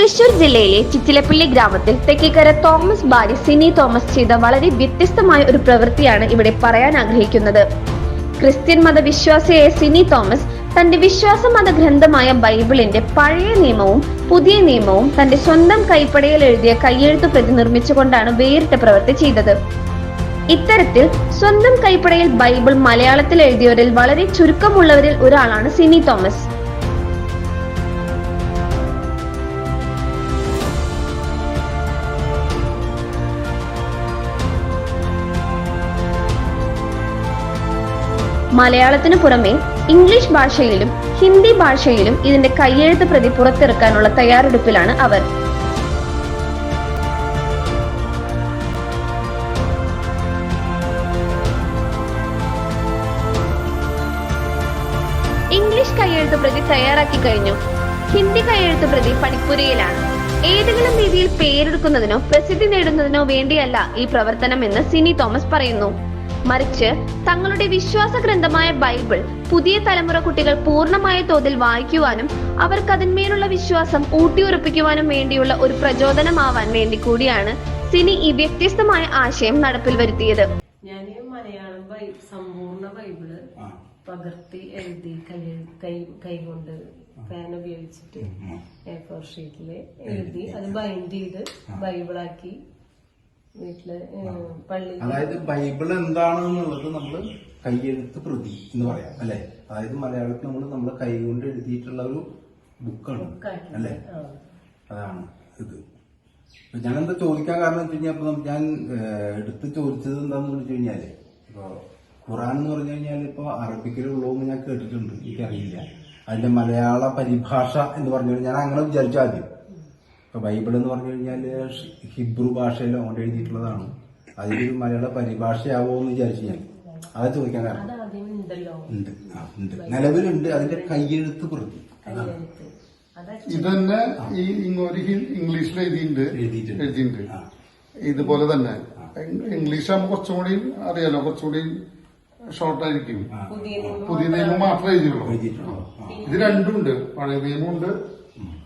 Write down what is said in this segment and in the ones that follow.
തൃശൂർ ജില്ലയിലെ ചിറ്റിലപ്പള്ളി ഗ്രാമത്തിൽ തെക്കേക്കര തോമസ് ഭാര്യ സിനി തോമസ് ചെയ്ത വളരെ വ്യത്യസ്തമായ ഒരു പ്രവൃത്തിയാണ് ഇവിടെ പറയാൻ ആഗ്രഹിക്കുന്നത്. ക്രിസ്ത്യൻ മതവിശ്വാസിയായ സിനി തോമസ് തന്റെ വിശ്വാസ മത ഗ്രന്ഥമായ ബൈബിളിന്റെ പഴയ നിയമവും പുതിയ നിയമവും തന്റെ സ്വന്തം കൈപ്പടയിൽ എഴുതിയ കയ്യെഴുത്ത് പ്രതി നിർമ്മിച്ചുകൊണ്ടാണ് വേറിട്ട പ്രവൃത്തി ചെയ്തത്. ഇത്തരത്തിൽ സ്വന്തം കൈപ്പടയിൽ ബൈബിൾ മലയാളത്തിൽ എഴുതിയവരിൽ വളരെ ചുരുക്കമുള്ളവരിൽ ഒരാളാണ് സിനി തോമസ്. മലയാളത്തിനു പുറമെ ഇംഗ്ലീഷ് ഭാഷയിലും ഹിന്ദി ഭാഷയിലും ഇതിന്റെ കയ്യെഴുത്ത് പ്രതി പുറത്തിറക്കാനുള്ള തയ്യാറെടുപ്പിലാണ് അവർ. ഇംഗ്ലീഷ് കയ്യെഴുത്ത് പ്രതി തയ്യാറാക്കി കഴിഞ്ഞു. ഹിന്ദി കയ്യെഴുത്ത് പ്രതി പണിപ്പുരയിലാണ്. ഏതെങ്കിലും രീതിയിൽ പേരെടുക്കുന്നതിനോ പ്രസിദ്ധി നേടുന്നതിനോ വേണ്ടിയല്ല ഈ പ്രവർത്തനം എന്ന് സിനി തോമസ് പറയുന്നു. മറിച്ച് തങ്ങളുടെ വിശ്വാസ ഗ്രന്ഥമായ ബൈബിൾ പുതിയ തലമുറ കുട്ടികൾ പൂർണമായ തോതിൽ വായിക്കുവാനും അവർക്ക് അതിന്മേലുള്ള വിശ്വാസം ഊട്ടിയുറപ്പിക്കുവാനും വേണ്ടിയുള്ള ഒരു പ്രചോദനമാവാൻ വേണ്ടി കൂടിയാണ് സിനി ഈ വ്യത്യസ്തമായ ആശയം നടപ്പിൽ വരുത്തിയത്. ഞാൻ മലയാളം ബൈ സമ്പൂർണ ബൈബിൾ പകർത്തി എഴുതി കൈ കൈ കൈകൊണ്ട് ഫാൻ ഉപയോഗിച്ചിട്ട് എ ഫോർ ഷീറ്റിൽ എഴുതി. അത് ബൈൻഡ് ചെയ്ത് ബൈബിളാക്കി വീട്ടിൽ പള്ളി. അതായത് ബൈബിൾ എന്താണെന്നുള്ളത് നമ്മൾ കയ്യെഴുത്ത് പ്രതി എന്ന് പറയാം അല്ലെ? അതായത് മലയാളത്തിൽ നമ്മൾ നമ്മളെ കൈകൊണ്ട് എഴുതിയിട്ടുള്ള ഒരു ബുക്കാണ്. അല്ലെ? അതാണ് ഇത്. ഞാൻ ഞാനെന്താ ചോദിക്കാൻ കാരണം വെച്ച് കഴിഞ്ഞാൽ ഇപ്പൊ ഞാൻ എടുത്ത് ചോദിച്ചത് എന്താന്ന് വെച്ച് കഴിഞ്ഞാൽ ഇപ്പൊ ഖുറാൻ എന്ന് പറഞ്ഞു കഴിഞ്ഞാൽ ഇപ്പൊ അറബിക്കിലുള്ളൂ എന്ന് ഞാൻ കേട്ടിട്ടുണ്ട് എനിക്കറിയില്ല. അതിന്റെ മലയാള പരിഭാഷ എന്ന് പറഞ്ഞു ഞാൻ അങ്ങനെ വിചാരിച്ചു ആദ്യം. ഇപ്പൊ ബൈബിൾ എന്ന് പറഞ്ഞു കഴിഞ്ഞാൽ ഹിബ്രു ഭാഷയിൽ അങ്ങോട്ട് എഴുതിയിട്ടുള്ളതാണ്. അതിലൊരു മലയാള പരിഭാഷയാവോ എന്ന് വിചാരിച്ചു ഞാൻ. അത് ചോദിക്കാൻ കാരണം. അത് ആദ്യം ഉണ്ടല്ലോ. ഉണ്ട്. ഉണ്ട്. നിലവിലുണ്ട്. അതിന്റെ കയ്യെഴുത്ത് പ്രതി. ഇതന്നെ ഈ ഇങ്ങോട്ട് ഇംഗ്ലീഷിൽ എഴുതിയിട്ടുണ്ട്. ഇതുപോലെ തന്നെ. ഇംഗ്ലീഷ് ആകുമ്പോൾ കുറച്ചുകൂടി അറിയാലോ. കുറച്ചുകൂടി ഷോർട്ട് ആയിരിക്കും പുതിയ നിയമം പുതിയ നിയമം മാത്രമേ എഴുതിയുള്ളൂ ഇത് രണ്ടുണ്ട് പഴയ നിയമമുണ്ട്.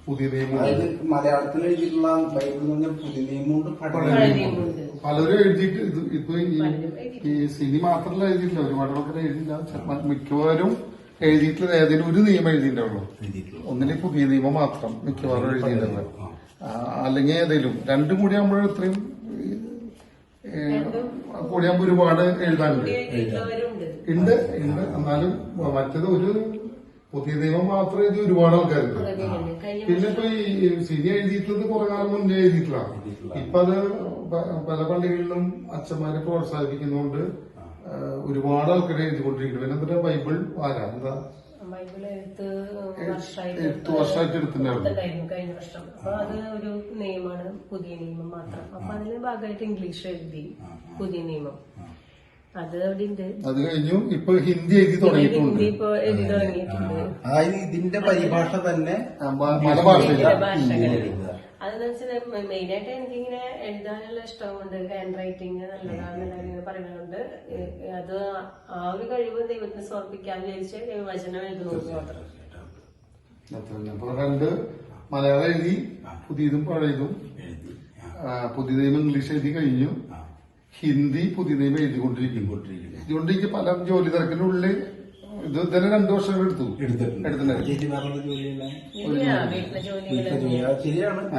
പുതിയ നിയമം അതായത് മലയാളത്തിൽ എഴുതിയിട്ടുള്ള ബൈബിൾ എന്ന് പറഞ്ഞാൽ പുതിയ നിയമമുണ്ട് പഴയ പലരും എഴുതിയിട്ട് ഇത് ഇപ്പൊ ഈ ഈ സിനി മാത്രമല്ല എഴുതിയിട്ടില്ല. ഒരുപാട് ആൾക്കാർ എഴുതിയില്ല മിക്കവാറും എഴുതിയിട്ടുള്ള ഏതെങ്കിലും ഒരു നിയമം എഴുതിയിട്ടുണ്ടാവുള്ളൂ. എഴുതിയിട്ടുള്ളൂ. ഒന്നിലെ പുതിയ നിയമം മാത്രം മിക്കവാറും എഴുതിയിട്ടുള്ളത് അല്ലെങ്കിൽ ഏതെങ്കിലും. രണ്ടും കൂടി ആകുമ്പോഴും ഇത്രയും കൂടിയാകുമ്പോൾ ഒരുപാട് എഴുതാനുണ്ട്. ഉണ്ട് ഉണ്ട്. എന്നാലും മറ്റത് ഒരു പുതിയ നിയമം മാത്രം എഴുതി ഒരുപാട് ആൾക്കാരുണ്ട്. പിന്നെ ഇപ്പൊ ഈ സിനി എഴുതിയിട്ടുള്ളത് കുറെ കാലം മുന്നേ എഴുതിയിട്ടില്ല ഇപ്പൊ അത് പല പള്ളികളിലും അച്ഛന്മാരെ പ്രോത്സാഹിപ്പിക്കുന്നതുകൊണ്ട് ആ, ഒരുപാട് ആൾക്കാരെ എഴുതിക്കൊണ്ടിരിക്കുന്നു. പിന്നെ എന്താ ബൈബിൾ ആരാ? എന്താ? ബൈബിൾ എഴുത്ത് വർഷമായിട്ട് എടുത്തിട്ടുണ്ടായിരുന്നു കഴിഞ്ഞ വർഷം. അപ്പൊ അത് ഒരു നിയമമാണ് പുതിയ നിയമം മാത്രം. അപ്പൊ അതിന് ഭാഗമായിട്ട് ഇംഗ്ലീഷ് എഴുതി പുതിയ നിയമം. അത് ഉണ്ട് അത് കഴിഞ്ഞു ഇപ്പൊ ഹിന്ദി എഴുതി തുടങ്ങിയിട്ടുണ്ട്. ഹിന്ദി ഇപ്പൊ എഴുതി തുടങ്ങിയിട്ടുണ്ട്. അതായത് ഇതിന്റെ പരിഭാഷ തന്നെ പല ഭാഷകളിൽ അതെന്ന് വെച്ചാൽ മെയിനായിട്ട് എനിക്കിങ്ങനെ എഴുതാനുള്ള ഇഷ്ടമുണ്ട്. ഹാൻഡ് റൈറ്റിംഗ് നല്ലതാണെന്ന് പറയുന്നുണ്ട് അത് ആ ഒരു കഴിവ് ദൈവത്തിന് സമർപ്പിക്കാന്ന് വിചാരിച്ച് വചനം എഴുതുന്നു മാത്രം. രണ്ട് മലയാളം എഴുതി പുതിയതും പഴയതും. പുതിയതും ഇംഗ്ലീഷ് എഴുതി കഴിഞ്ഞു. ഹിന്ദി പുതിയ നിയമം എഴുതിക്കൊണ്ടിരിക്കും ഇതുകൊണ്ട് എനിക്ക് പല ജോലി തിരക്കിനുള്ളിൽ ഇത് തന്നെ രണ്ടു വർഷം എടുത്തു.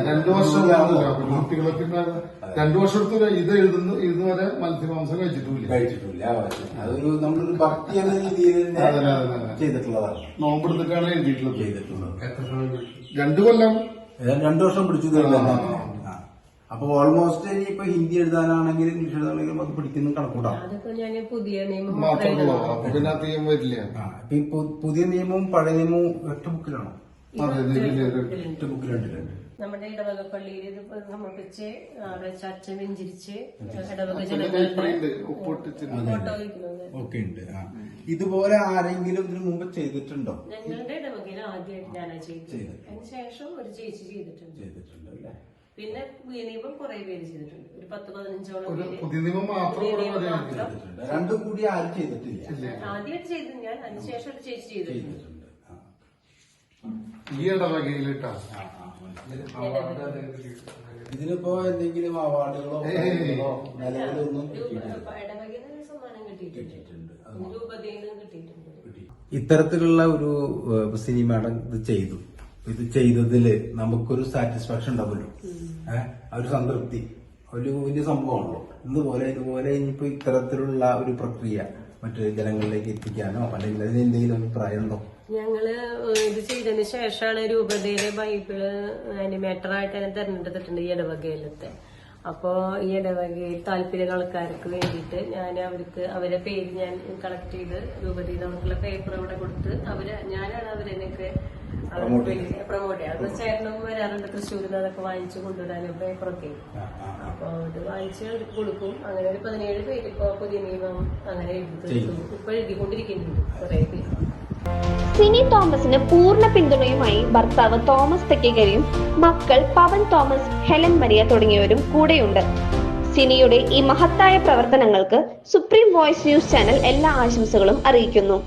രണ്ടു വർഷം എടുത്തു. കുട്ടികളൊക്കെ എഴുതുന്നു രണ്ടു വർഷം എടുത്ത്. ഇത് എഴുതുന്ന ഇതുവരെ മത്സ്യമാംസം കഴിച്ചിട്ടില്ല. കഴിച്ചിട്ടില്ല. അതൊരു നമ്മളൊരു ഭക്തി എന്ന രീതിയിൽ. ചെയ്തിട്ടുള്ളതാണ്. നോമ്പെടുത്തിട്ടാണ് എഴുതിയിട്ടുള്ളത്. ചെയ്തിട്ടുള്ളത്. രണ്ടു കൊല്ലം? രണ്ടു വർഷം പിടിച്ചു. അപ്പൊ ഓൾമോസ്റ്റ് ഇനിയിപ്പോ ഹിന്ദി എഴുതാനാണെങ്കിലും ഇംഗ്ലീഷ് എഴുതാനാണെങ്കിലും അത് പിടിക്കുന്ന കണക്കൂടാം അതൊക്കെ ഞാൻ പുതിയ നിയമം മാത്രമേ അപ്പൊ പിന്നെ അധികം വരില്ല. ആ, ഇപ്പൊ ഈ പു- പുതിയ നിയമവും പഴയ നിയമവും ഒറ്റ ബുക്കിലാണോ? അതെ ഇതിൽ ഒറ്റ ബുക്കിലുണ്ട് നമ്മുടെ ഇടവക പള്ളിയിൽ ഇത് സമർപ്പിച്ച് അവിടെ ചർച്ച വെഞ്ചിരിച്ച് ഇടവക പിന്നെ ജനങ്ങളുടെ കൈപ്പടിയുണ്ട് ഒപ്പിട്ടിട്ടുണ്ട് ഫോട്ടോ വയ്ക്കുന്നത് ഒക്കെ ഉണ്ട് ആ. ഇതുപോലെ ആരെങ്കിലും ഇതിനു മുമ്പ് ചെയ്തിട്ടുണ്ടോ? ഞങ്ങളുടെ ഇടവകയിൽ ആദ്യമായിട്ട് ഞാനാ ചെയ്തത്. അതിനുശേഷം അതിന് ഒരു ചേച്ചി ചെയ്തിട്ടുണ്ട്. ചെയ്തിട്ടുണ്ട് അല്ലേ? പിന്നെ നിയമം കുറെ പേര് ചെയ്തിട്ടുണ്ട്. ഒരു പത്ത് പതിനഞ്ചോളം പുതിയ നിയമം മാത്രം പുതിയ രണ്ടും കൂടി ആരും ചെയ്തിട്ടില്ല. ആദ്യമായിട്ട് ചെയ്തത് ഞാൻ അതിനുശേഷം ഒരു ചേച്ചി ചെയ്തിട്ടുണ്ട്. ഈ ഇടവകയിലിട്ടാ. ഇതിനിപ്പോ എന്തെങ്കിലും അവാർഡുകളോ നിലവിലൊന്നും ഇത്തരത്തിലുള്ള ഒരു സിനിമ സിനിമയുടെ ഇത് ചെയ്തു. ഇത് ചെയ്തതിൽ നമുക്കൊരു സാറ്റിസ്ഫാക്ഷൻ ഉണ്ടാവുമല്ലോ. ഏഹ് ആ ഒരു സംതൃപ്തി. ഒരു വലിയ സംഭവമാണല്ലോ. ഇതുപോലെ ഇതുപോലെ ഇനിയിപ്പോ ഇത്തരത്തിലുള്ള ഒരു പ്രക്രിയ മറ്റു ജനങ്ങളിലേക്ക് എത്തിക്കാനോ അല്ലെങ്കിൽ അതിന് എന്തെങ്കിലും അഭിപ്രായം ഉണ്ടോ? ഞങ്ങൾ ഇത് ചെയ്തതിന് ശേഷമാണ് രൂപതയിലെ ബൈബിൾ അനിമേറ്റർ ആയിട്ട് തന്നെ തെരഞ്ഞെടുത്തിട്ടുണ്ട് ഈ ഇടവകയിലത്തെ. അപ്പോ ഈ ഇടവകയിൽ താല്പര്യമുള്ള ആൾക്കാർക്ക് വേണ്ടിയിട്ട് ഞാൻ അവർക്ക് അവരെ പേര് ഞാൻ കളക്ട് ചെയ്ത് രൂപതയിൽ നമുക്കുള്ള പേപ്പർ ഇവിടെ കൊടുത്ത് അവർ ഞാനാണ് അവരെന്നൊക്കെ പ്രൊമോട്ട് ചെയ്യാം. അത് ചേട്ടനും വരാറുണ്ട്. തൃശ്ശൂരിൽ നിന്ന് അതൊക്കെ വാങ്ങിച്ചു കൊണ്ടുവരാനും പേപ്പറൊക്കെ അപ്പൊ അത് വാങ്ങിച്ച് കൊടുക്കും. അങ്ങനെ ഒരു പതിനേഴ് പേര് ഇപ്പൊ പുതിയ നിയമം അങ്ങനെ എഴുതി. ഇപ്പൊ എഴുതിക്കൊണ്ടിരിക്കുന്നുണ്ട് കുറെ പേര്. സിനി തോമസിന് പൂർണ പിന്തുണയുമായി ഭർത്താവ് തോമസ് തെക്കേകരിയും മക്കൾ പവൻ തോമസ് ഹെലൻ മരിയ തുടങ്ങിയവരും കൂടെയുണ്ട്. സിനിയുടെ ഈ മഹത്തായ പ്രവർത്തനങ്ങൾക്ക് സുപ്രീം വോയിസ് ന്യൂസ് ചാനൽ എല്ലാ ആശംസകളും അറിയിക്കുന്നു.